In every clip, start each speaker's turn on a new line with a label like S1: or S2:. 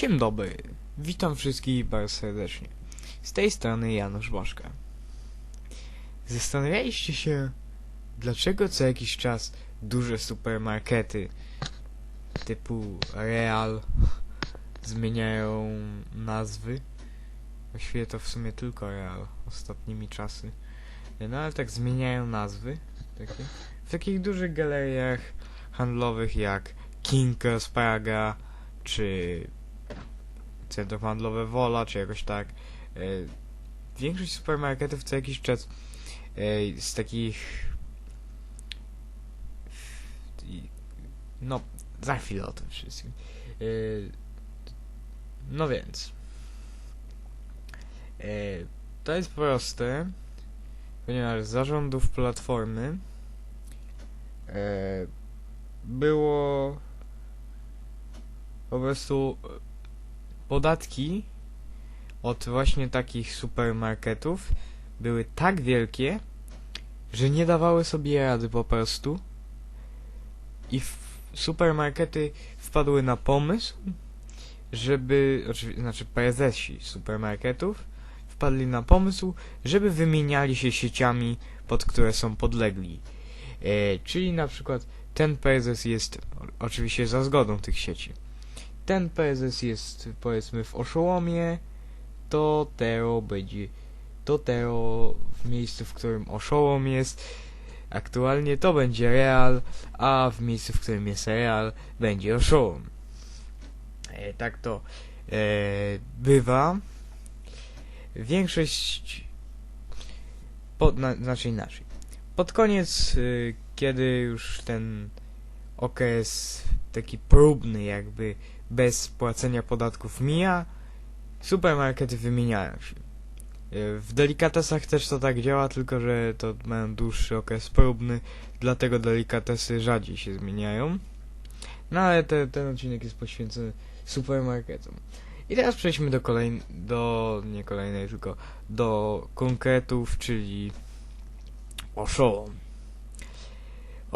S1: Dzień dobry, witam wszystkich bardzo serdecznie. Z tej strony Janusz Bożka. Zastanawialiście się, dlaczego co jakiś czas duże supermarkety typu Real zmieniają nazwy? Właściwie to w sumie tylko Real ostatnimi czasy. No ale tak zmieniają nazwy takie. W takich dużych galeriach handlowych jak Kinkers Praga czy Centrum Handlowe Wola, czy jakoś tak. E, Większość supermarketów co jakiś czas e, z takich no, za chwilę o tym wszystkim. E, No więc to jest proste, ponieważ zarządów platformy było po prostu podatki od właśnie takich supermarketów były tak wielkie, że nie dawały sobie rady po prostu i supermarkety wpadły na pomysł, żeby, znaczy prezesi supermarketów wpadli na pomysł, żeby wymieniali się sieciami, pod które są podlegli. E, czyli na przykład ten prezes jest oczywiście za zgodą tych sieci. Ten prezes jest powiedzmy w Oszołomie, to Tero będzie to Tero w miejscu, w którym Oszołom jest aktualnie to będzie Real, a w miejscu, w którym jest Real będzie Oszołom. E, tak to e, bywa. Większość pod, na, znaczy inaczej. Pod koniec, y, kiedy już ten okres taki próbny jakby bez płacenia podatków mija, supermarkety wymieniają się. Y, W delikatesach też to tak działa, tylko że to mają dłuższy okres próbny, dlatego delikatesy rzadziej się zmieniają. No ale te, ten odcinek jest poświęcony supermarketom. I teraz przejdźmy do kolejnej, do, nie kolejnej, tylko do konkretów, czyli Oszołom.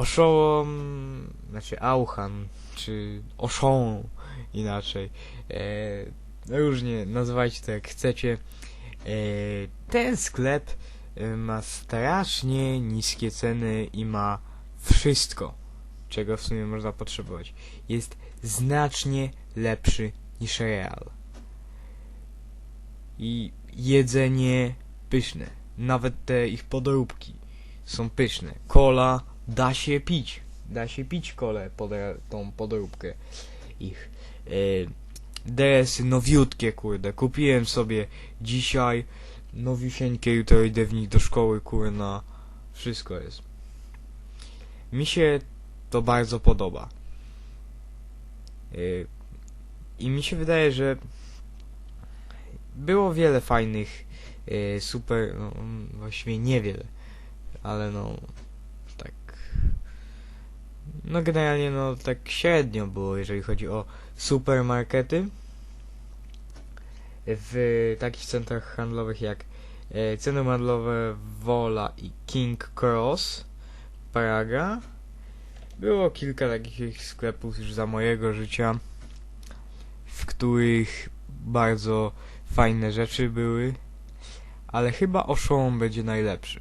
S1: Oszołom, znaczy Auchan, czy Oszołom inaczej. E, różnie, nazywajcie to jak chcecie. E, ten sklep e, ma strasznie niskie ceny i ma wszystko, czego w sumie można potrzebować. Jest znacznie lepszy niż Real. I jedzenie pyszne. Nawet te ich podróbki są pyszne. Kola da się pić. Da się pić kolę pod tą podróbkę ich. E, Dresy nowiutkie, kurde. Kupiłem sobie dzisiaj nowiusieńkie, jutro idę w nich do szkoły, kurna. Wszystko jest. Mi się to bardzo podoba. Y, I mi się wydaje, że było wiele fajnych, y, super, no, mm, właściwie niewiele, ale no, no generalnie no tak średnio było, jeżeli chodzi o supermarkety w takich centrach handlowych jak e, Centrum Handlowe Wola i King Cross Praga. Było kilka takich sklepów już za mojego życia, w których bardzo fajne rzeczy były, ale chyba Oszołom będzie najlepszy.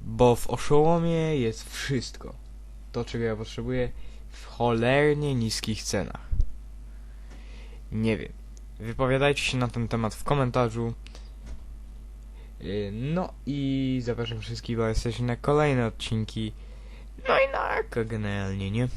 S1: Bo w Oszołomie jest wszystko. To, czego ja potrzebuję w cholernie niskich cenach. Nie wiem. Wypowiadajcie się na ten temat w komentarzu. Yy, No i zapraszam wszystkich bardzo serdecznie na kolejne odcinki. No i na generalnie, nie?